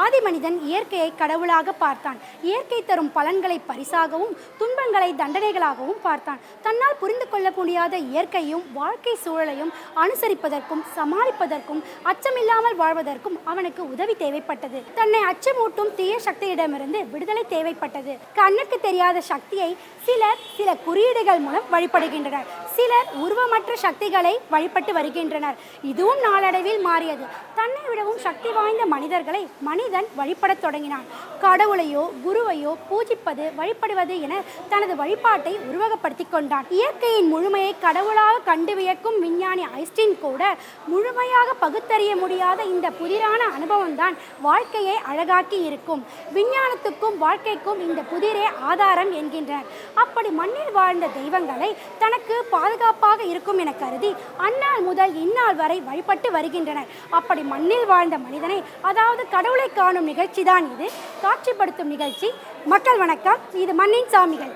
ஆதி மனிதன் இயற்கையை கடவுளாக பார்த்தான். இயற்கை தரும் பலன்களை பரிசாகவும் துன்பங்களை தண்டனைகளாகவும் பார்த்தான். தன்னால் புரிந்து கொள்ள முடியாத இயற்கையும் வாழ்க்கை சூழலையும் அனுசரிப்பதற்கும் சமாளிப்பதற்கும் அச்சமில்லாமல் வாழ்வதற்கும் அவனுக்கு உதவி தேவைப்பட்டது. தன்னை அச்சமூட்டும் தீய சக்தியிடமிருந்து விடுதலை தேவைப்பட்டது. கண்ணுக்கு தெரியாத சக்தியை சிலர் சில குறியீடுகள் மூலம் வழிபடுகின்றனர். சிலர் உருவமற்ற சக்திகளை வழிபட்டு வருகின்றனர். இதுவும் நாளடைவில் மாறியது. தன்னை விடவும் சக்தி வாய்ந்த மனிதர்களை மனிதன் வழிபடத் தொடங்கினான். கடவுளையோ குருவையோ பூஜிப்பது வழிபடுவது என தனது வழிபாட்டை உருவகப்படுத்தி கொண்டான். இயற்கையின் முழுமையை கடவுளாக கண்டு வியக்கும் விஞ்ஞானி ஐஸ்டின் கூட முழுமையாக பகுத்தறிய முடியாத இந்த புதிரான அனுபவம்தான் வாழ்க்கையை அழகாக்கி இருக்கும். விஞ்ஞானத்துக்கும் வாழ்க்கைக்கும் இந்த புதிரே ஆதாரம் என்கின்றனர் அப்படி மண்ணில் வாழ்ந்த தெய்வங்களை தனக்கு பாதுகாப்பாக இருக்கும் என கருதி அந்நாள் முதல் இந்நாள் வரை வழிபட்டு வருகின்றனர். அப்படி மண்ணில் வாழ்ந்த மனிதனை அதாவது கடவுளை காணும் நிகழ்ச்சி தான் இது. காட்சிப்படுத்தும் நிகழ்ச்சி. மக்கள் வணக்கம். இது மண்ணின் சாமிகள்.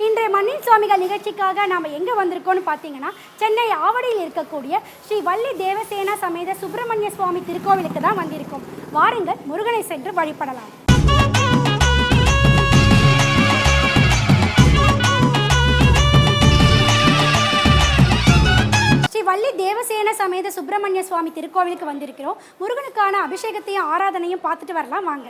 இன்றைய மண்ணின் சுவாமிகள் நிகழ்ச்சிக்காக நாம் எங்கே வந்திருக்கோம்னு பார்த்தீங்கன்னா சென்னை ஆவடியில் இருக்கக்கூடிய ஸ்ரீ வள்ளி தேவசேனா சமேத சுப்பிரமணிய சுவாமி திருக்கோவிலுக்கு தான் வந்திருக்கோம். வாருங்கள் முருகனை சென்று வழிபடலாம். வள்ளி தேவசேன சமேத சுப்பிரமணிய சுவாமி திருக்கோவிலுக்கு வந்திருக்கிறோம். முருகனுக்கான அபிஷேகத்தையும் ஆராதனையும் பார்த்துட்டு வரலாம். வாங்க.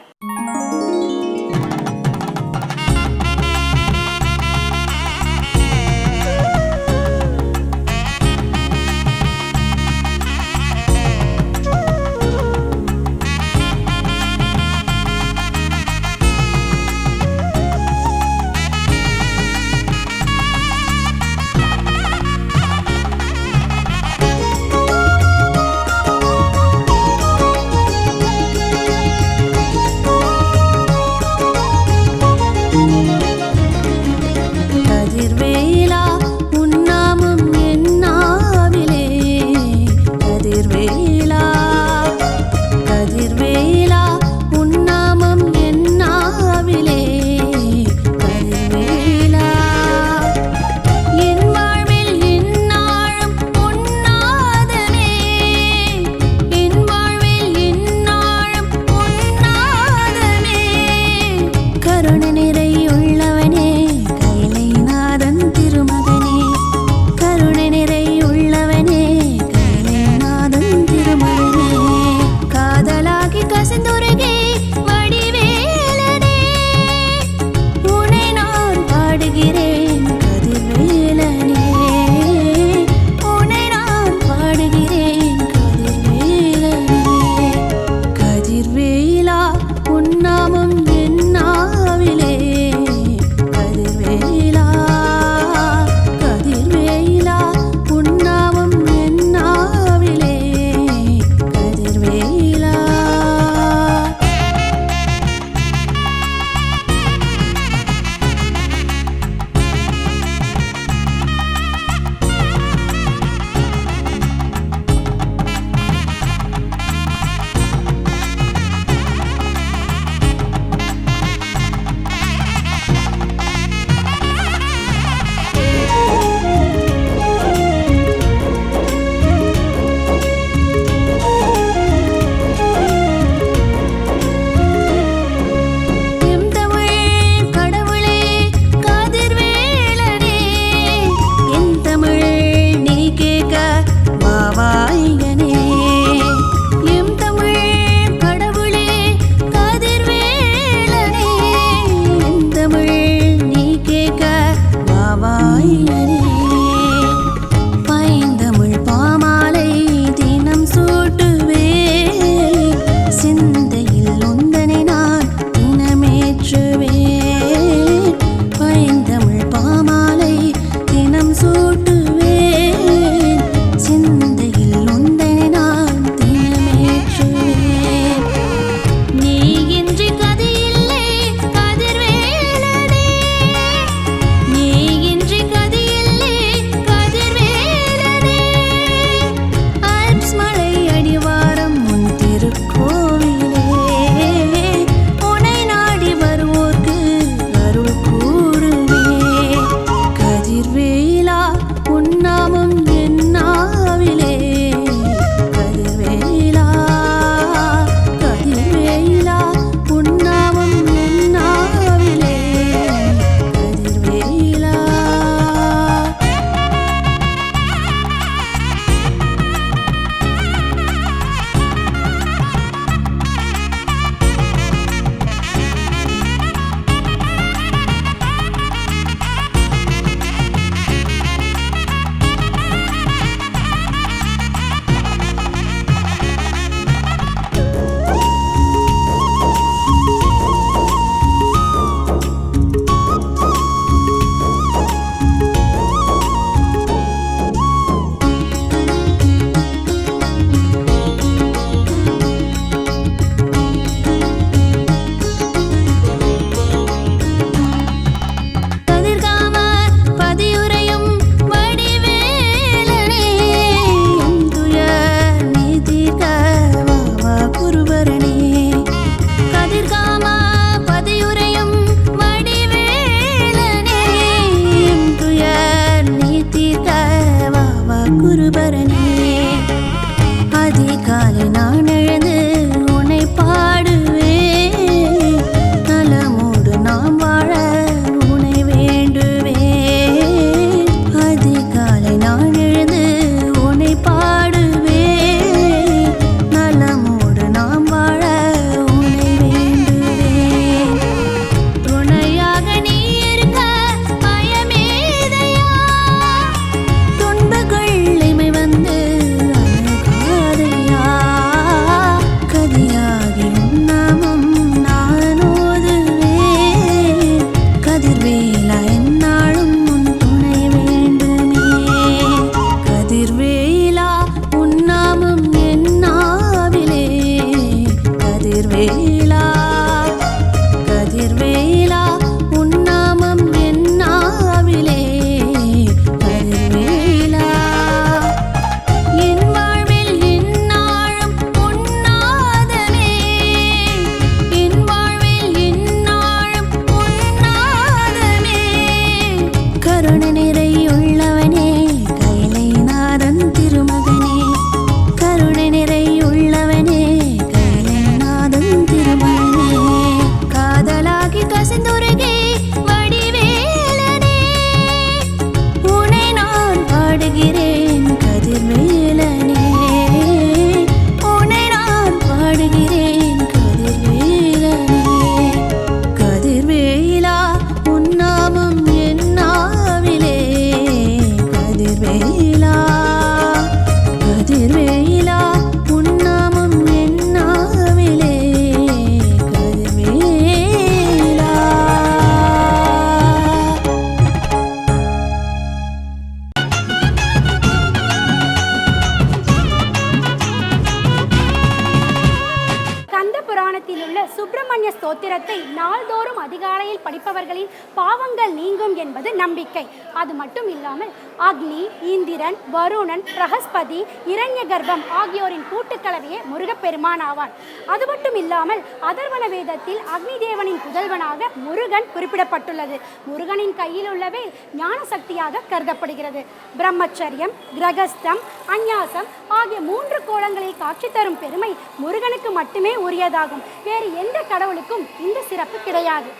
புராணத்தில் உள்ள சுப்பிரமணிய ஸ்தோத்திரத்தை நாள்தோறும் அதிகாலையில் படிப்பவர்களின் பாவங்கள் நீங்கும் என்பது நம்பிக்கை. அது மட்டும் இல்லாமல் அக்னி இந்திரன் வருணன் பிரகஸ்பதி இரண்ய கர்ப்பம் ஆகியோரின் கூட்டுக்கலவையே முருகப்பெருமான் ஆவார். அது மட்டும் இல்லாமல் அதர்வன வேதத்தில் அக்னி தேவனின் புதல்வனாக முருகன் குறிப்பிடப்பட்டுள்ளது. முருகனின் கையில் உள்ளவே ஞான சக்தியாக கருதப்படுகிறது. பிரம்மச்சரியம் கிரகஸ்தம் அந்நியாசம் ஆகிய மூன்று கோலங்களில் காட்சி தரும் பெருமை முருகனுக்கு மட்டுமே உரியதாகும். வேறு எந்த கடவுளுக்கும் இந்த சிறப்பு கிடையாது.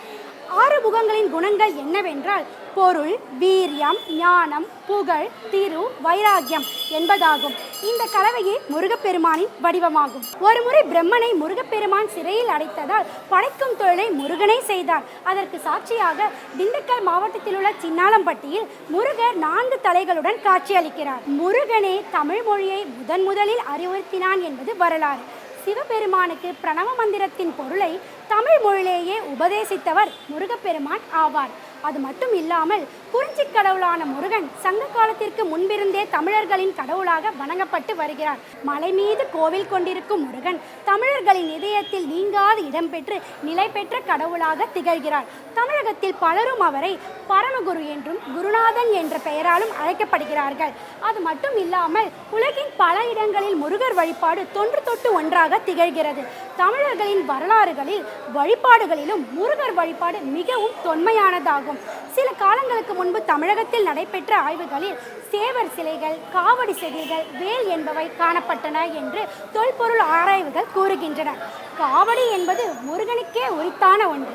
ஆறு முகங்களின் குணங்கள் என்னவென்றால் பொருள் வீரியம் ஞானம் புகழ் திரு வைராக்கியம் என்பதாகும். இந்த கலவையே முருகப்பெருமானின் வடிவமாகும். ஒருமுறை பிரம்மனை முருகப்பெருமான் சிறையில் அடைத்ததால் படைக்கும் தொழிலை முருகனே செய்தார். அதற்கு சாட்சியாக திண்டுக்கல் மாவட்டத்தில் உள்ள சின்னாலம்பட்டியில் முருகர் நான்கு தலைகளுடன் காட்சியளிக்கிறார். முருகனே தமிழ் மொழியை முதன் முதலில் அறிவுறுத்தினான் என்பது வரலாறு. சிவபெருமானுக்கு பிரணவ மந்திரத்தின் பொருளை தமிழ் மொழியிலேயே உபதேசித்தவர் முருகப்பெருமான் ஆவார். அது மட்டும் இல்லாமல் குறிஞ்சி கடவுளான முருகன் சங்க காலத்திற்கு முன்பிருந்தே தமிழர்களின் கடவுளாக வணங்கப்பட்டு வருகிறார். மலை மீது கோவில் கொண்டிருக்கும் முருகன் தமிழர்களின் இதயத்தில் நீங்காது இடம்பெற்று நிலை பெற்ற கடவுளாக திகழ்கிறார். தமிழகத்தில் பலரும் அவரை பரமகுரு என்றும் குருநாதன் என்ற பெயராலும் அழைக்கப்படுகிறார்கள். அது மட்டும் இல்லாமல் உலகின் பல இடங்களில் முருகர் வழிபாடு தொன்று தொட்டு ஒன்றாக திகழ்கிறது. தமிழர்களின் வரலாறுகளில் வழிபாடுகளிலும் முருகர் வழிபாடு மிகவும் தொன்மையானதாகும். சில காலங்களுக்கு முன் முன்பு தமிழகத்தில் நடைபெற்ற ஆய்வுகளில் சேவர் சிலைகள் காவடி செதில்கள் வேல் என்பவை காணப்பட்டன என்று தொல்பொருள் ஆராய்வுகள் கூறுகின்றன. காவடி என்பது முருகனுக்கே உரித்தான ஒன்று.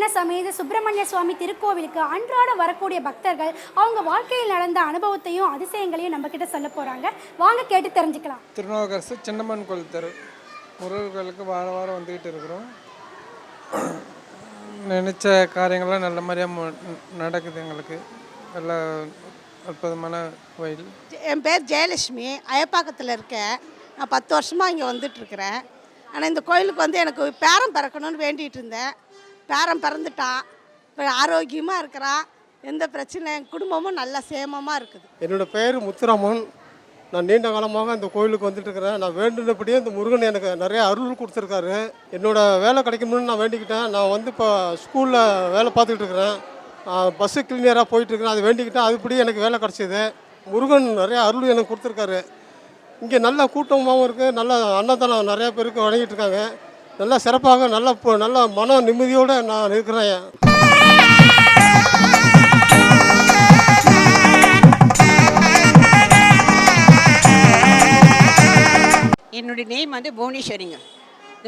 தேவசேன சமேத சுப்பிரமணிய சுவாமி திருக்கோவிலுக்கு அன்றாட வரக்கூடிய பக்தர்கள் அவங்க வாழ்க்கையில் நடந்த அனுபவத்தையும் அதிசயங்களையும் நம்ம கிட்ட சொல்ல போறாங்க. வாங்க கேட்டு தெரிஞ்சுக்கலாம். திருநாவுக்கரசு சின்னம்மன் கோயில் தெரு. முருகர் கோயிலுக்கு வாரம் வாரம் வந்துக்கிட்டு இருக்கிறோம். நினச்ச காரியங்கள்லாம் நல்ல மாதிரியாக நடக்குது எங்களுக்கு. நல்ல அற்புதமான கோயில். என் பேர் ஜெயலட்சுமி. அயப்பாக்கத்தில் இருக்கேன். நான் பத்து வருஷமாக இங்கே வந்துட்டுருக்கிறேன் ஆனால் இந்த கோயிலுக்கு வந்து எனக்கு பேரன் பிறக்கணும்னு வேண்டிகிட்டு இருந்தேன். பேரன் பிறந்துட்டான் இப்போ ஆரோக்கியமாக இருக்கிறான் எந்த பிரச்சனை என் குடும்பமும் நல்லா சேமமாக இருக்குது. என்னோடய பேர் முத்துராமன். நான் நீண்ட காலமாக இந்த கோயிலுக்கு வந்துட்டு இருக்கிறேன். நான் வேண்டினபடியே இந்த முருகன் எனக்கு நிறைய அருள் கொடுத்துருக்காரு. என்னோட வேலை கிடைக்கணும்னு நான் வேண்டிக்கிட்டேன். நான் வந்து இப்போ ஸ்கூலில் வேலை பார்த்துக்கிட்டு இருக்கிறேன். பஸ்ஸு கிளீனியராக போயிட்டுருக்கிறேன் அது வேண்டிக்கிட்டேன். அதுபடி எனக்கு வேலை கிடச்சிது. முருகன் நிறைய அருள் எனக்கு கொடுத்துருக்காரு. இங்கே நல்ல கூட்டமாகவும் இருக்குது நல்ல அன்னதானம் நிறையா பேருக்கு வழங்கிட்டு இருக்காங்க. நல்லா சிறப்பாக நல்ல நல்ல மன நிம்மதியோடு நான் இருக்கிறேன். என்னுடைய நேம் வந்து புவனேஸ்வரிங்க.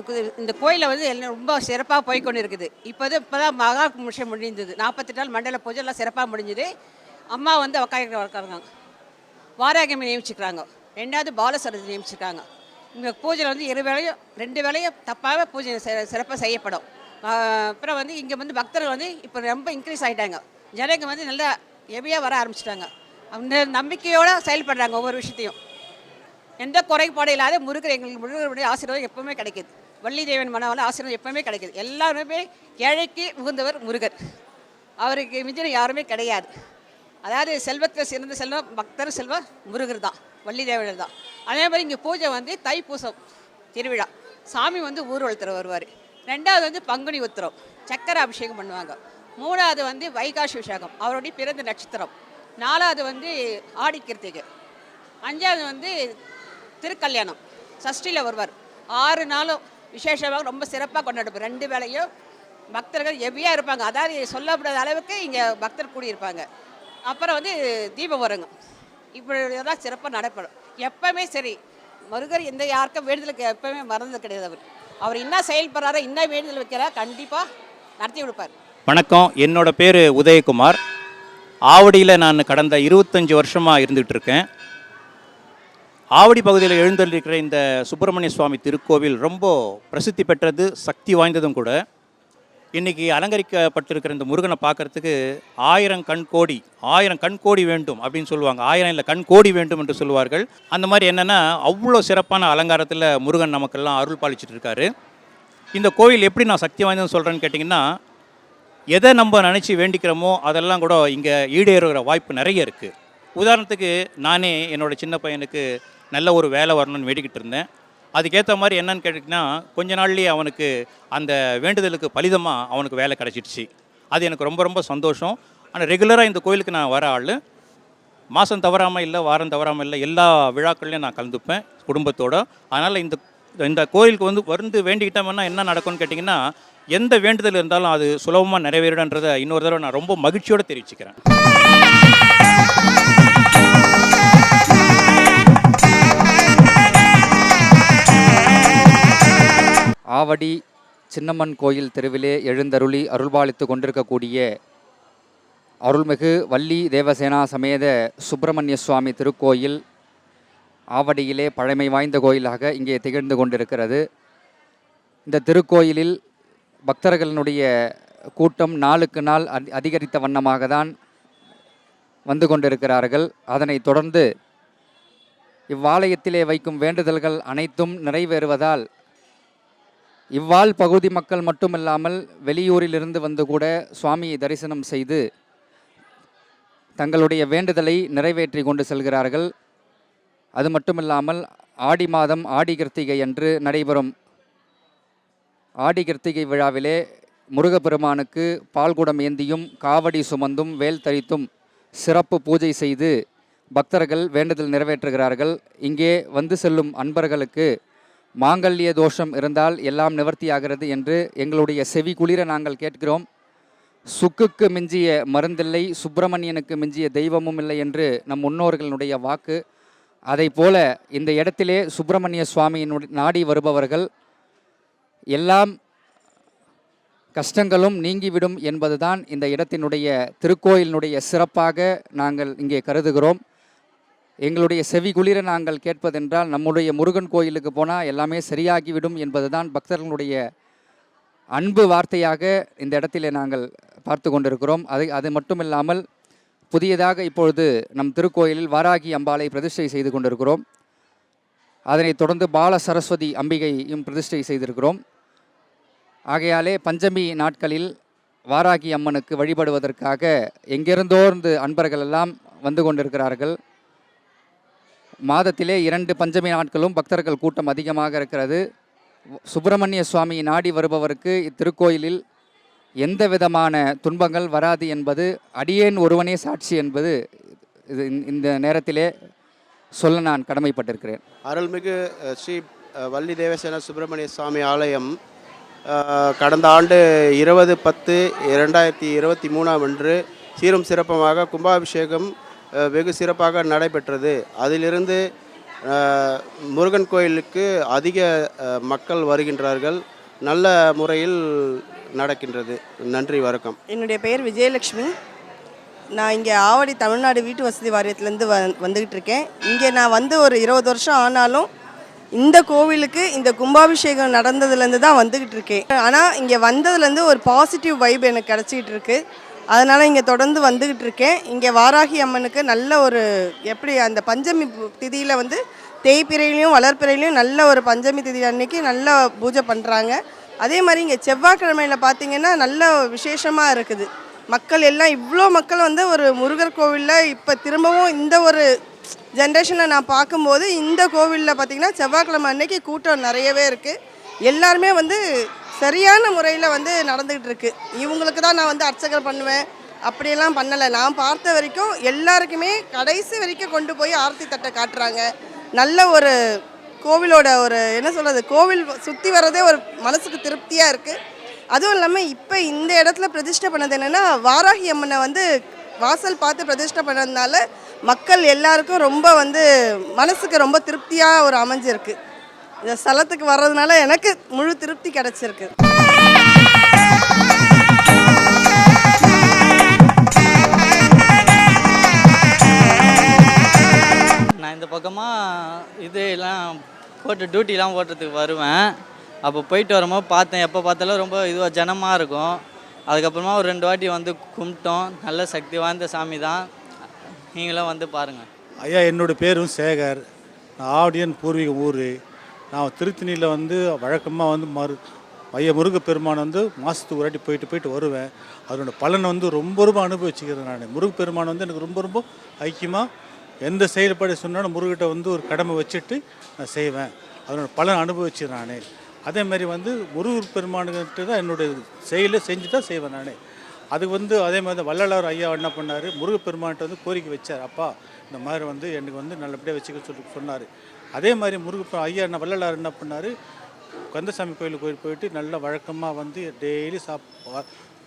இந்த இந்த கோயிலில் வந்து எல்லாம் ரொம்ப சிறப்பாக போய்கொண்டு இருக்குது இப்போ தான் இப்போ தான் மகா கும்ஷம் முடிந்தது. நாற்பத்தெட்டு நாள் மண்டல பூஜை எல்லாம் சிறப்பாக முடிஞ்சது. அம்மா வந்து உக்கார வளர்க்குறாங்க. வாராகியமை நியமிச்சுக்கிறாங்க. ரெண்டாவது பாலசரதி நியமிச்சிருக்காங்க இங்கே பூஜையில் வந்து இரு வேளையும் ரெண்டு வேளையும் தப்பாக பூஜை சிறப்பாக செய்யப்படும். அப்புறம் வந்து இங்கே வந்து பக்தர்கள் வந்து இப்போ ரொம்ப இன்க்ரீஸ் ஆகிட்டாங்க ஜனங்க வந்து நல்லா ஹெவியாக வர ஆரம்பிச்சிட்டாங்க. அந்த நம்பிக்கையோடு செயல்படுறாங்க ஒவ்வொரு விஷயத்தையும். எந்த குறைபாடு இல்லாத முருகர் எங்களுக்கு முருகருடைய ஆசீர்வாதம் எப்பவுமே கிடைக்குது. வள்ளி தேவன் மனவால் ஆசீர்வாதம் எப்பவுமே கிடைக்குது. எல்லாருமே ஏழைக்கு உகந்தவர் முருகர். அவருக்கு மிஞ்சின யாருமே கிடையாது. அதாவது செல்வத்தில் சிறந்த செல்வம் பக்தர் செல்வம் முருகர் தான் வள்ளி தேவனர் தான். அதே மாதிரி இங்கே பூஜை வந்து தைப்பூசம் திருவிழா. சாமி வந்து ஊர்வலத்தில் வருவார். ரெண்டாவது வந்து பங்குனி உத்திரம் சக்கரை அபிஷேகம் பண்ணுவாங்க. மூணாவது வந்து வைகாசி விசாகம் அவருடைய பிறந்த நட்சத்திரம். நாலாவது வந்து ஆடி கிருத்திகை. அஞ்சாவது வந்து திருக்கல்யாணம் சஷ்டியில் வருவார். ஆறு நாளும் விசேஷமாக ரொம்ப சிறப்பாக கொண்டாடுவோம் ரெண்டு வேளையும் பக்தர்கள் ஹெவியாக இருப்பாங்க. அதாவது சொல்லப்படாத அளவுக்கு இங்கே பக்தர் கூடியிருப்பாங்க. அப்புறம் வந்து தீபம் வருங்க இப்படி தான் சிறப்பாக நடைபெறும். எப்பவுமே சரி. முருகர் எந்த யாருக்கும் வேண்டுதலுக்கு எப்பவுமே மறந்தது கிடையாது அவர். அவர் என்ன செயல்படுறாரோ என்ன வேண்டுதல் வைக்கிறார் கண்டிப்பாக நடத்தி கொடுப்பார். வணக்கம். என்னோட பேர் உதயகுமார். ஆவடியில் நான் கடந்த இருபத்தஞ்சி வருஷமாக இருந்துகிட்டு இருக்கேன். ஆவடி பகுதியில் எழுந்தள்ளிருக்கிற இந்த சுப்பிரமணிய சுவாமி திருக்கோவில் ரொம்ப பிரசித்தி பெற்றது சக்தி வாய்ந்ததும் கூட. இன்றைக்கி அலங்கரிக்கப்பட்டிருக்கிற இந்த முருகனை பார்க்கறதுக்கு ஆயிரம் கண் கோடி ஆயிரம் கண் கோடி வேண்டும் அப்படின்னு சொல்லுவாங்க. ஆயிரம் இல்லை கண் கோடி வேண்டும் என்று சொல்லுவார்கள். அந்த மாதிரி என்னென்னா அவ்வளோ சிறப்பான அலங்காரத்தில் முருகன் நமக்கெல்லாம் அருள் பாலிச்சிட்டு இருக்காரு. இந்த கோயில் எப்படி நான் சக்தி வாய்ந்ததுன்னு சொல்கிறேன்னு கேட்டிங்கன்னா எதை நம்ம நினச்சி வேண்டிக்கிறோமோ அதெல்லாம் கூட இங்கே ஈடேறுகிற வாய்ப்பு நிறைய இருக்குது உதாரணத்துக்கு நானே என்னோட சின்ன பையனுக்கு நல்ல ஒரு வேலை வரணும்னு வேண்டிக்கிட்டு இருந்தேன். அதுக்கேற்ற மாதிரி என்னன்னு கேட்டிங்கன்னா கொஞ்ச நாள்லேயே அவனுக்கு அந்த வேண்டுதலுக்கு பலிதமாக அவனுக்கு வேலை கிடச்சிடுச்சு. அது எனக்கு ரொம்ப ரொம்ப சந்தோஷம். ஆனால் ரெகுலராக இந்த கோயிலுக்கு நான் வர ஆள். மாதம் தவறாமல் இல்லை வாரம் தவறாமல் இல்லை எல்லா விழாக்கள்லையும் நான் கலந்துப்பேன் குடும்பத்தோடு. அதனால் இந்த இந்த கோயிலுக்கு வந்து வந்து வேண்டிக்கிட்டோம்னா என்ன நடக்கும்னு கேட்டிங்கன்னா எந்த வேண்டுதல் இருந்தாலும் அது சுலபமாக நிறைவேறிடன்றதை இன்னொரு தடவை நான் ரொம்ப மகிழ்ச்சியோடு தெரிவிச்சுக்கிறேன். ஆவடி சின்னம்மன் கோயில் தெருவிலே எழுந்தருளி அருள்பாலித்து கொண்டிருக்கக்கூடிய அருள்மிகு வள்ளி தேவசேனா சமேத சுப்பிரமணிய சுவாமி திருக்கோயில் ஆவடியிலே பழமை வாய்ந்த கோயிலாக இங்கே திகழ்ந்து கொண்டிருக்கிறது. இந்த திருக்கோயிலில் பக்தர்களினுடைய கூட்டம் நாளுக்கு நாள் அதி- அதிகரித்த வண்ணமாக தான் வந்து கொண்டிருக்கிறார்கள். அதனைத் தொடர்ந்து இவ்வாலயத்திலே வைக்கும் வேண்டுதல்கள் அனைத்தும் நிறைவேறுவதால் இவ்வாழ் பகுதி மக்கள் மட்டுமில்லாமல் வெளியூரிலிருந்து வந்து கூட சுவாமியை தரிசனம் செய்து தங்களுடைய வேண்டுதலை நிறைவேற்றி கொண்டு செல்கிறார்கள். அது மட்டுமில்லாமல் ஆடி மாதம் ஆடி கிருத்திகை அன்று நடைபெறும். ஆடி கிருத்திகை விழாவிலே முருகப்பெருமானுக்கு பால்குடம் ஏந்தியும் காவடி சுமந்தும் வேல் தரித்தும் சிறப்பு பூஜை செய்து பக்தர்கள் வேண்டுதல் நிறைவேற்றுகிறார்கள். இங்கே வந்து செல்லும் அன்பர்களுக்கு மாங்கல்ய தோஷம் இருந்தால் எல்லாம் நிவர்த்தியாகிறது என்று எங்களுடைய செவி குளிர நாங்கள் கேட்கிறோம். சுக்குக்கு மிஞ்சிய மருந்தில்லை சுப்பிரமணியனுக்கு மிஞ்சிய தெய்வமும் இல்லை என்று நம் முன்னோர்களுடைய வாக்கு. அதை போல இந்த இடத்திலே சுப்பிரமணிய சுவாமியினுடைய நாடி வருபவர்கள் எல்லாம் கஷ்டங்களும் நீங்கிவிடும் என்பதுதான் இந்த இடத்தினுடைய திருக்கோயிலினுடைய சிறப்பாக நாங்கள் இங்கே கருதுகிறோம். எங்களுடைய செவி குளிர நாங்கள் கேட்பதென்றால் நம்முடைய முருகன் கோயிலுக்கு போனால் எல்லாமே சரியாகிவிடும் என்பதுதான் பக்தர்களுடைய அன்பு வார்த்தையாக இந்த இடத்திலே நாங்கள் பார்த்து கொண்டிருக்கிறோம். அது அது மட்டுமில்லாமல் புதியதாக இப்பொழுது நம் திருக்கோயிலில் வாராகி அம்பாளை பிரதிஷ்டை செய்து கொண்டிருக்கிறோம். அதனைத் தொடர்ந்து பால சரஸ்வதி அம்பிகையும் பிரதிஷ்டை செய்திருக்கிறோம். ஆகையாலே பஞ்சமி நாட்களில் வாராகி அம்மனுக்கு வழிபடுவதற்காக எங்கிருந்தோர்ந்து அன்பர்கள் எல்லாம் வந்து கொண்டிருக்கிறார்கள். மாதத்திலே இரண்டு பஞ்சமி நாட்களும் பக்தர்கள் கூட்டம் அதிகமாக இருக்கிறது. சுப்பிரமணிய சுவாமி நாடி வருபவருக்கு இத்திருக்கோயிலில் எந்த விதமான துன்பங்கள் வராது என்பது அடியேன் ஒருவனே சாட்சி என்பது இது இந்த- நேரத்திலே சொல்ல நான் கடமைப்பட்டிருக்கிறேன். அருள்மிகு ஸ்ரீ வள்ளி தேவசேன சுப்பிரமணிய சுவாமி ஆலயம் கடந்த ஆண்டு இருபது பத்து இரண்டாயிரத்தி இருபத்தி மூணாம் அன்று சீரும் சிறப்பமாக கும்பாபிஷேகம் வெகு சிறப்பாக நடைபெற்றது. அதிலிருந்து முருகன் கோயிலுக்கு அதிக மக்கள் வருகின்றார்கள். நல்ல முறையில் நடக்கின்றது. நன்றி வணக்கம். என்னுடைய பெயர் விஜயலட்சுமி. நான் இங்கே ஆவடி தமிழ்நாடு வீட்டு வசதி வாரியத்துலேருந்து வ வந்துக்கிட்டு இருக்கேன் இங்கே நான் வந்து ஒரு இருபது வருஷம் ஆனாலும் இந்த கோவிலுக்கு இந்த கும்பாபிஷேகம் நடந்ததுலேருந்து தான் வந்துக்கிட்டு இருக்கேன் ஆனால் இங்கே வந்ததுலேருந்து ஒரு பாசிட்டிவ் வைப் எனக்கு கிடச்சிக்கிட்டு இருக்குது அதனால் இங்கே தொடர்ந்து வந்துக்கிட்டு இருக்கேன். இங்கே வாராகி அம்மனுக்கு நல்ல ஒரு எப்படி அந்த பஞ்சமி திதியில் வந்து தேய்பிறையிலையும் வளர்ப்பிறையிலையும் நல்ல ஒரு பஞ்சமி திதி அன்னைக்கு நல்ல பூஜை பண்ணுறாங்க அதே மாதிரி இங்கே செவ்வாய்க்கிழமையில் பார்த்தீங்கன்னா நல்ல விசேஷமாக இருக்குது. மக்கள் எல்லாம் இவ்வளோ மக்கள் வந்து ஒரு முருகர் கோவிலில் இப்போ திரும்பவும் இந்த ஒரு ஜென்ரேஷனில் நான் பார்க்கும்போது இந்த கோவிலில் பார்த்தீங்கன்னா செவ்வாய்க்கிழமை அன்னைக்கு கூட்டம் நிறையவே இருக்குது எல்லாருமே வந்து சரியான முறையில் வந்து நடந்துக்கிட்டு இருக்கு. இவங்களுக்கு தான் நான் வந்து அர்ச்சகர் பண்ணுவேன். அப்படியெல்லாம் பண்ணலை. நான் பார்த்த வரைக்கும் எல்லாருக்குமே கடைசி வரைக்கும் கொண்டு போய் ஆர்த்தி தட்டை காட்டுறாங்க. நல்ல ஒரு கோவிலோட ஒரு என்ன சொல்கிறது கோவில் சுற்றி வர்றதே ஒரு மனசுக்கு திருப்தியாக இருக்குது அதுவும் இல்லாமல் இப்போ இந்த இடத்துல பிரதிஷ்டை பண்ணது என்னென்னா வாராகி அம்மனை வந்து வாசல் பார்த்து பிரதிஷ்டை பண்ணதுனால மக்கள் எல்லாருக்கும் ரொம்ப வந்து மனசுக்கு ரொம்ப திருப்தியாக ஒரு அமைஞ்சிருக்கு. இந்த ஸ்தலத்துக்கு வர்றதுனால எனக்கு முழு திருப்தி கிடச்சிருக்கு. நான் இந்த பக்கமாக இது எல்லாம் போட்டு டியூட்டிலாம் ஓட்டுறதுக்கு வருவேன். அப்போ போயிட்டு வரும்போது பார்த்தேன் எப்போ பார்த்தாலும் ரொம்ப இதுவாக ஜனமாக இருக்கும். அதுக்கப்புறமா ஒரு ரெண்டு வாட்டி வந்து கும்பிட்டோம். நல்ல சக்தி வாய்ந்த சாமி தான். நீங்களும் வந்து பாருங்கள் ஐயா என்னோட பேரும் சேகர். நான் ஆவடியன் பூர்வீக ஊர். நான் திருத்தணியில் வந்து வழக்கமாக வந்து மறு முருக முருகப்பெருமான் வந்து மாதத்துக்கு ஒரு வாட்டி போயிட்டு போயிட்டு வருவேன். அதனோட பலனை வந்து ரொம்ப ரொம்ப அனுபவிச்சுக்கிறேன் நான். முருகப்பெருமான் வந்து எனக்கு ரொம்ப ரொம்ப ஐக்கியமாக எந்த செயல்பாடு சொன்னாலும் முருகிட்ட வந்து ஒரு கடமை வச்சுட்டு நான் செய்வேன். அதனோட பலன் அனுபவிச்சேன் நான். அதே மாதிரி வந்து முருகர் பெருமானுக்கிட்ட தான் என்னுடைய செயலை செஞ்சு தான் செய்வேன் நான். அது வந்து அதே மாதிரி வள்ளலார் ஐயா என்ன பண்ணார்? முருகப்பெருமான்கிட்ட வந்து கோரிக்கை வச்சார். அப்பா இந்த மாதிரி வந்து எனக்கு வந்து நல்லபடியாக வச்சுக்க சொல்லி சொன்னார். அதே மாதிரி முருகப்ப ஐயா என்ன வள்ளலார் என்ன பண்ணார்? கந்தசாமி கோயிலுக்கு போய் போயிட்டு நல்லா வழக்கமாக வந்து டெய்லி சாப்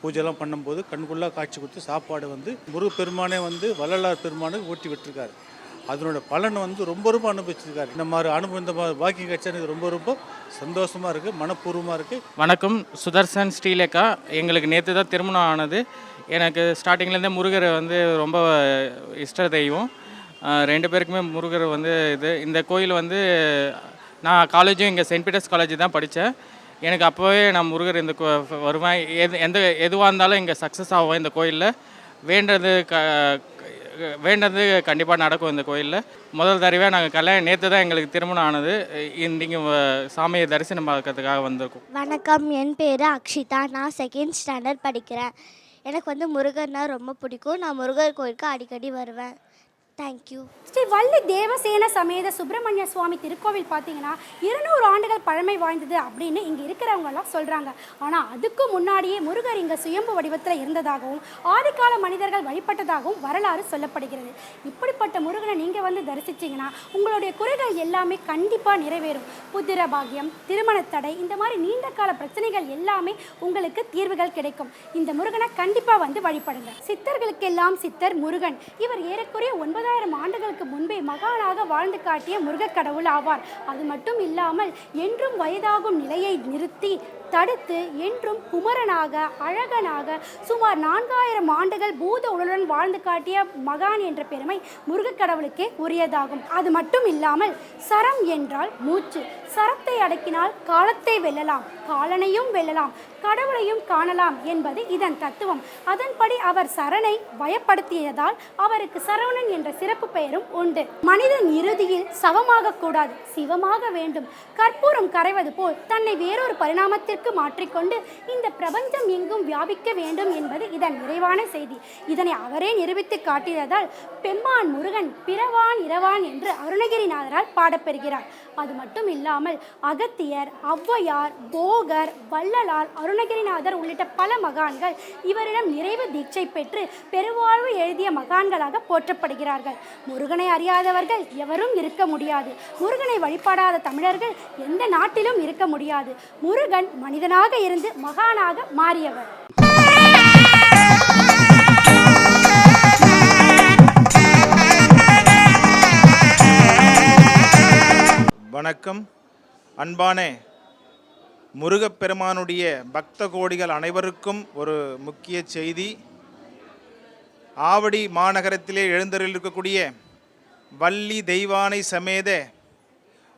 பூஜைலாம் பண்ணும்போது கண்குள்ளாக காட்சி கொடுத்து சாப்பாடு வந்து முருகப்பெருமானே வந்து வள்ளலார் பெருமானுக்கு ஊட்டி விட்டுருக்காரு. அதனோட பலன் வந்து ரொம்ப ரொம்ப அனுபவிச்சிருக்காரு. இந்த மாதிரி அனுபவம் இந்த மாதிரி வாக்கிங் கிடைச்சா எனக்கு ரொம்ப ரொம்ப சந்தோஷமாக இருக்குது மனப்பூர்வமாக இருக்குது வணக்கம் சுதர்சன் ஸ்ரீலேகா. எங்களுக்கு நேற்று தான் திருமணம் ஆனது. எனக்கு ஸ்டார்டிங்லேருந்தே முருகரை வந்து ரொம்ப இஷ்ட தெய்வம். ரெண்டு பேருக்குமே முருகர் வந்து இது. இந்த கோயில் வந்து நான் காலேஜும் இங்கே செயின்ட் பீட்டர்ஸ் காலேஜ் தான் படித்தேன் எனக்கு அப்போவே நான் முருகர் இந்த கோ- வருவேன். எது எந்த எதுவாக இருந்தாலும் இங்கே சக்ஸஸ் ஆகும் இந்த கோயிலில். வேண்டது க வேண்டது கண்டிப்பாக நடக்கும் இந்த கோயிலில். முதல் தடவை நாங்கள் கல்யாணம் நேற்று தான் எங்களுக்கு திருமணம் ஆனது. இன்றைக்கி சாமியை தரிசனம் பார்க்கறதுக்காக வந்திருக்கோம். வணக்கம். என் பேர் அக்ஷிதா. நான் செகண்ட் ஸ்டாண்டர்ட் படிக்கிறேன். எனக்கு வந்து முருகர்னால் ரொம்ப பிடிக்கும். நான் முருகர் கோயிலுக்கு அடிக்கடி வருவேன். தேங்க்யூ ஸ்ரீ வள்ளி தேவசேன சமேத சுப்பிரமணிய சுவாமி திருக்கோவில் பார்த்தீங்கன்னா இருநூறு ஆண்டுகள் பழமை வாய்ந்தது அப்படின்னு இங்கே இருக்கிறவங்க எல்லாம் சொல்கிறாங்க ஆனால் அதுக்கு முன்னாடியே முருகர் இங்கே சுயம்பு வடிவத்தில் இருந்ததாகவும் ஆதிக்கால மனிதர்கள் வழிபட்டதாகவும் வரலாறு சொல்லப்படுகிறது. இப்படிப்பட்ட முருகனை நீங்கள் வந்து தரிசிச்சிங்கன்னா உங்களுடைய குறைகள் எல்லாமே கண்டிப்பாக நிறைவேறும். புத்திர பாகியம் திருமணத்தடை தடை இந்த மாதிரி நீண்ட கால பிரச்சனைகள் எல்லாமே உங்களுக்கு தீர்வுகள் கிடைக்கும். இந்த முருகனை கண்டிப்பாக வந்து வழிபடுங்க. சித்தர்களுக்கெல்லாம் சித்தர் முருகன். இவர் ஏறக்குறைய ஒன்பது ஒன்பதாயிரம் ஆண்டுகளுக்கு முன்பே மகானாக வாழ்ந்து காட்டிய முருகக் கடவுள் ஆவார். அது மட்டும் இல்லாமல் என்றும் வயதாகும் நிலையை நிறுத்தி தடுத்து என்றும் குமரனாக அழகனாக சுமார் நான்காயிரம் ஆண்டுகள் பூத உடலுடன் வாழ்ந்து காட்டிய மகான் என்ற பெருமை முருகக்கடவுளுக்கே உரியதாகும். அது மட்டும் இல்லாமல் சரம் என்றால் மூச்சு. சரத்தை அடக்கினால் காலத்தை வெல்லலாம் காலனையும் வெல்லலாம் கடவுளையும் காணலாம் என்பது இதன் தத்துவம். அதன்படி அவர் சரணை பயப்படுத்தியதால் அவருக்கு சரவணன் என்ற சிறப்பு பெயரும் உண்டு. மனிதன் இறுதியில் சவமாக கூடாது சிவமாக வேண்டும். கற்பூரம் கரைவது போல் தன்னை வேறொரு பரிணாமத்திற்கு மாற்றிக்கொண்டு இந்த பிரபஞ்சம் எங்கும் வியாபிக்க வேண்டும் என்பது இதன் நிறைவான செய்தி. இதனை அவரே நிரூபித்து காட்டியதால் பெம்மான் முருகன் பிறவான் இரவான் என்று அருணகிரிநாதரால் பாடப்பெறுகிறார். அது மட்டும் இல்லாமல் அகத்தியர் ஔவையார் போகர் வள்ளலார் அருணகிரிநாதர் உள்ளிட்ட பல மகான்கள் இவரிடம் நிறைவு தீட்சை பெற்று பெருவாழ்வு எழுதிய மகான்களாக போற்றப்படுகிறார்கள். முருகனை அறியாதவர்கள் எவரும் இருக்க முடியாது. முருகனை வழிபாடாத தமிழர்கள் எந்த நாட்டிலும் இருக்க முடியாது. முருகன் மனிதனாக இருந்து மகானாக மாறியவர். வணக்கம். அன்பான முருகப்பெருமானுடைய பக்த கோடிகள் அனைவருக்கும் ஒரு முக்கிய செய்தி. ஆவடி மாநகரத்திலே எழுந்தருளிருக்கக்கூடிய வள்ளி தெய்வானை சமேத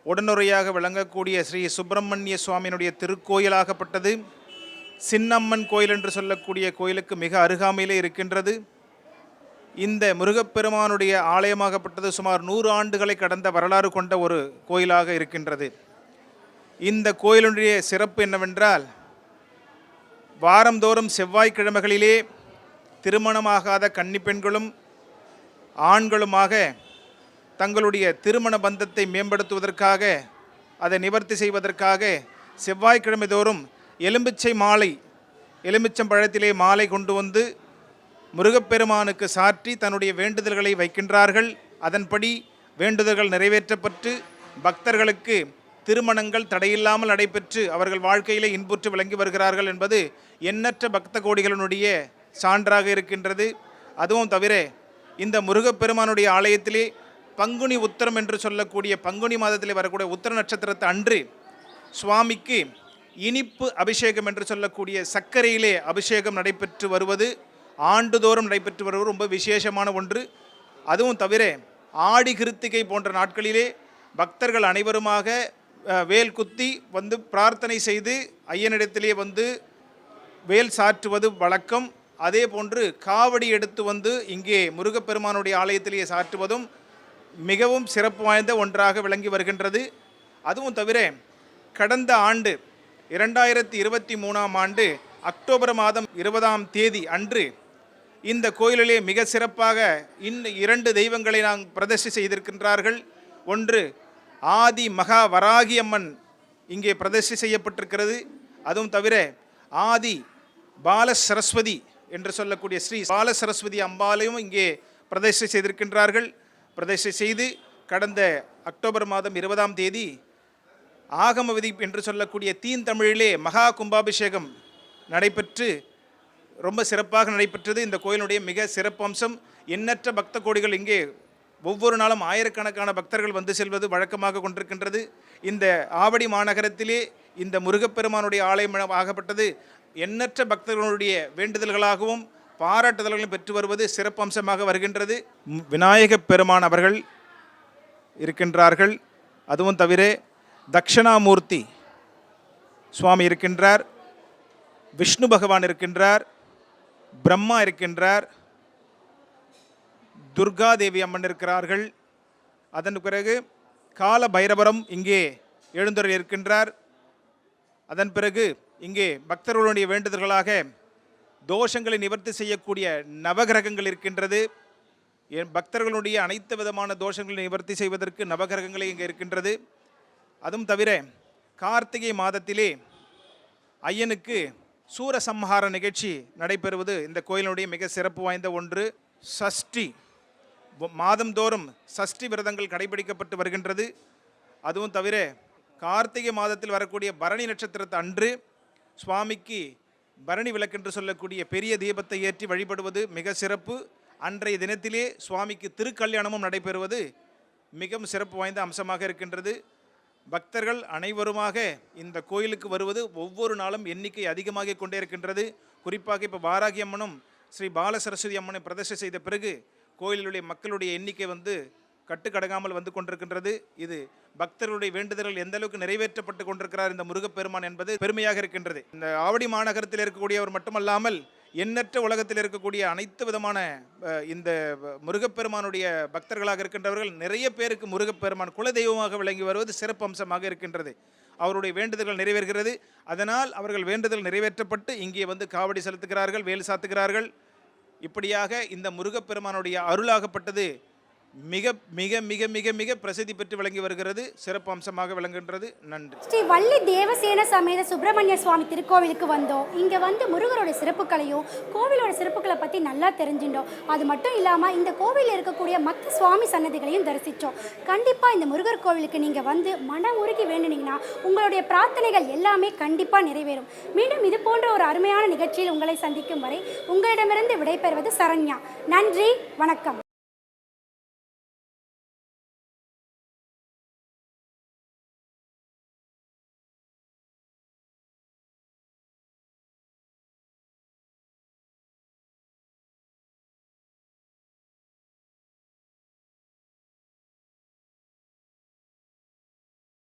உடனுரையாக விளங்கக்கூடிய ஸ்ரீ சுப்பிரமணிய சுவாமியினுடைய திருக்கோயிலாகப்பட்டது. சின்னம்மன் கோயில் என்று சொல்லக்கூடிய கோயிலுக்கு மிக அருகாமையிலே இருக்கின்றது. இந்த முருகப்பெருமானுடைய ஆலயமாகப்பட்டது சுமார் நூறு ஆண்டுகளை கடந்த வரலாறு கொண்ட ஒரு கோயிலாக இருக்கின்றது. இந்த கோயிலுடைய சிறப்பு என்னவென்றால் வாரந்தோறும் செவ்வாய்க்கிழமைகளிலே திருமணமாகாத கன்னி பெண்களும் ஆண்களுமாக தங்களுடைய திருமண பந்தத்தை மேம்படுத்துவதற்காக அதை நிவர்த்தி செய்வதற்காக செவ்வாய்க்கிழமை தோறும் எலும்பிச்சை மாலை எலுமிச்சம் பழத்திலே மாலை கொண்டு வந்து முருகப்பெருமானுக்கு சாற்றி தன்னுடைய வேண்டுதல்களை வைக்கின்றார்கள். அதன்படி வேண்டுதல்கள் நிறைவேற்றப்பட்டு பக்தர்களுக்கு திருமணங்கள் தடையில்லாமல் நடைபெற்று அவர்கள் வாழ்க்கையிலே இன்புற்று விளங்கி வருகிறார்கள் என்பது எண்ணற்ற பக்த கோடிகளினுடைய சான்றாக இருக்கின்றது. அதுவும் தவிர இந்த முருகப்பெருமானுடைய ஆலயத்திலே பங்குனி உத்தரம் என்று சொல்லக்கூடிய பங்குனி மாதத்திலே வரக்கூடிய உத்தர நட்சத்திரத்தை அன்று சுவாமிக்கு இனிப்பு அபிஷேகம் என்று சொல்லக்கூடிய சர்க்கரையிலே அபிஷேகம் நடைபெற்று வருவது ஆண்டுதோறும் நடைபெற்று வருவது ரொம்ப விசேஷமான ஒன்று. அதுவும் தவிர ஆடி கிருத்திகை போன்ற நாட்களிலே பக்தர்கள் அனைவருமாக வேல் குத்தி வந்து பிரார்த்தனை செய்து ஐயனிடத்திலே வந்து வேல் சாற்றுவது வழக்கம். அதே போன்று காவடி எடுத்து வந்து இங்கே முருகப்பெருமானுடைய ஆலயத்திலேயே சாற்றுவதும் மிகவும் சிறப்பு வாய்ந்த ஒன்றாக விளங்கி வருகின்றது. அதுவும் தவிர கடந்த ஆண்டு இரண்டாயிரத்தி இருபத்தி மூணாம் ஆண்டு அக்டோபர் மாதம் இருபதாம் தேதி அன்று இந்த கோயிலிலே மிக சிறப்பாக இன்னும் இரண்டு தெய்வங்களை நாம் பிரதிஷ்டை செய்திருக்கின்றார்கள். ஒன்று ஆதி மகா வராகி அம்மன் இங்கே பிரதிஷ்டை செய்யப்பட்டிருக்கிறது. அதுவும் தவிர ஆதி பால சரஸ்வதி என்று சொல்லக்கூடிய ஸ்ரீ பால சரஸ்வதி அம்பாலையும் இங்கே பிரதிஷ்டை செய்திருக்கின்றார்கள். பிரதிஷ்டை செய்து கடந்த அக்டோபர் மாதம் இருபதாம் தேதி ஆகம விதி என்று சொல்லக்கூடிய தீன் தமிழிலே மகா கும்பாபிஷேகம் நடைபெற்று ரொம்ப சிறப்பாக நடைபெற்றது. இந்த கோயிலுடைய மிக சிறப்பம்சம் எண்ணற்ற பக்த கோடிகள் இங்கே ஒவ்வொரு நாளும் ஆயிரக்கணக்கான பக்தர்கள் வந்து செல்வது வழக்கமாக கொண்டிருக்கின்றது. இந்த ஆவடி மாநகரத்திலே இந்த முருகப்பெருமானுடைய ஆலயம் ஆகப்பட்டது. எண்ணற்ற பக்தர்களுடைய வேண்டுதல்களாகவும் பாராட்டுதல்களையும் பெற்று வருவது சிறப்பம்சமாக வருகின்றது. விநாயகப் பெருமான் அவர்கள் இருக்கின்றார்கள். அதுவும் தவிர தக்ஷணாமூர்த்தி சுவாமி இருக்கின்றார். விஷ்ணு பகவான் இருக்கின்றார். பிரம்மா இருக்கின்றார். துர்காதேவி அம்மன் இருக்கிறார்கள். அதன் பிறகு கால பைரவரம் இங்கே எழுந்தருள் இருக்கின்றார். அதன் பிறகு இங்கே பக்தர்களுடைய வேண்டுதல்களாக தோஷங்களை நிவர்த்தி செய்யக்கூடிய நவகிரகங்கள் இருக்கின்றது. என் பக்தர்களுடைய அனைத்து விதமான தோஷங்களை நிவர்த்தி செய்வதற்கு நவகிரகங்களே இங்கே இருக்கின்றது. அதுவும் தவிர கார்த்திகை மாதத்திலே ஐயனுக்கு சூரசம்ஹார நிகழ்ச்சி நடைபெறுவது இந்த கோயிலினுடைய மிக சிறப்பு வாய்ந்த ஒன்று. சஷ்டி. மாதந்தோறும் சஷ்டி விரதங்கள் கடைபிடிக்கப்பட்டு வருகின்றது. அதுவும் தவிர கார்த்திகை மாதத்தில் வரக்கூடிய பரணி நட்சத்திரத்தை அன்று சுவாமிக்கு பரணி விளக்கென்று சொல்லக்கூடிய பெரிய தீபத்தை ஏற்றி வழிபடுவது மிக சிறப்பு. அன்றைய தினத்திலே சுவாமிக்கு திருக்கல்யாணமும் நடைபெறுவது மிகவும் சிறப்பு வாய்ந்த அம்சமாக இருக்கின்றது. பக்தர்கள் அனைவருமாக இந்த கோயிலுக்கு வருவது ஒவ்வொரு நாளும் எண்ணிக்கை அதிகமாகி கொண்டே இருக்கின்றது. குறிப்பாக இப்போ வாராகி அம்மனும் ஸ்ரீ பால சரஸ்வதி அம்மனை பிரதிஷ்டை செய்த பிறகு கோயிலுடைய மக்களுடைய எண்ணிக்கை வந்து கட்டுக்கடங்காமல் வந்து கொண்டிருக்கின்றது. இது பக்தர்களுடைய வேண்டுதல்கள் எந்த அளவுக்கு நிறைவேற்றப்பட்டு கொண்டிருக்கிறார் இந்த முருகப்பெருமான் என்பது பெருமையாக இருக்கின்றது. இந்த ஆவடி மாநகரத்தில் இருக்கக்கூடியவர் மட்டுமல்லாமல் எண்ணற்ற உலகத்தில் இருக்கக்கூடிய அனைத்து விதமான இந்த முருகப்பெருமானுடைய பக்தர்களாக இருக்கின்றவர்கள் நிறைய பேருக்கு முருகப்பெருமான் குலதெய்வமாக விளங்கி வருவது சிறப்பு அம்சமாக இருக்கின்றது. அவருடைய வேண்டுதல்கள் நிறைவேறுகிறது. அதனால் அவர்கள் வேண்டுதல் நிறைவேற்றப்பட்டு இங்கே வந்து காவடி செலுத்துகிறார்கள் வேல் சாத்துகிறார்கள். இப்படியாக இந்த முருகப்பெருமானுடைய அருளாகப்பட்டது மிக மிக மிக மிக மிக பிரசித்தி பெற்று விளங்கி வருகிறது. சிறப்பு அம்சமாக விளங்குகின்றது. நன்றி. ஸ்ரீ வள்ளி தேவசேன சமேத சுப்பிரமணிய சுவாமி திருக்கோவிலுக்கு வந்தோம். இங்கே வந்து முருகரோட சிறப்புகளையும் கோவிலோட சிறப்புகளை பற்றி நல்லா தெரிஞ்சுட்டோம். அது மட்டும் இல்லாமல் இந்த கோவிலில் இருக்கக்கூடிய மற்ற சுவாமி சன்னதிகளையும் தரிசித்தோம் கண்டிப்பாக இந்த முருகர் கோவிலுக்கு நீங்கள் வந்து மனம் உருகி வேண்டுனீங்கன்னா உங்களுடைய பிரார்த்தனைகள் எல்லாமே கண்டிப்பாக நிறைவேறும். மீண்டும் இது போன்ற ஒரு அருமையான நிகழ்ச்சியில் உங்களை சந்திக்கும் வரை உங்களிடமிருந்து விடைபெறுவது சரண்யா. நன்றி வணக்கம்.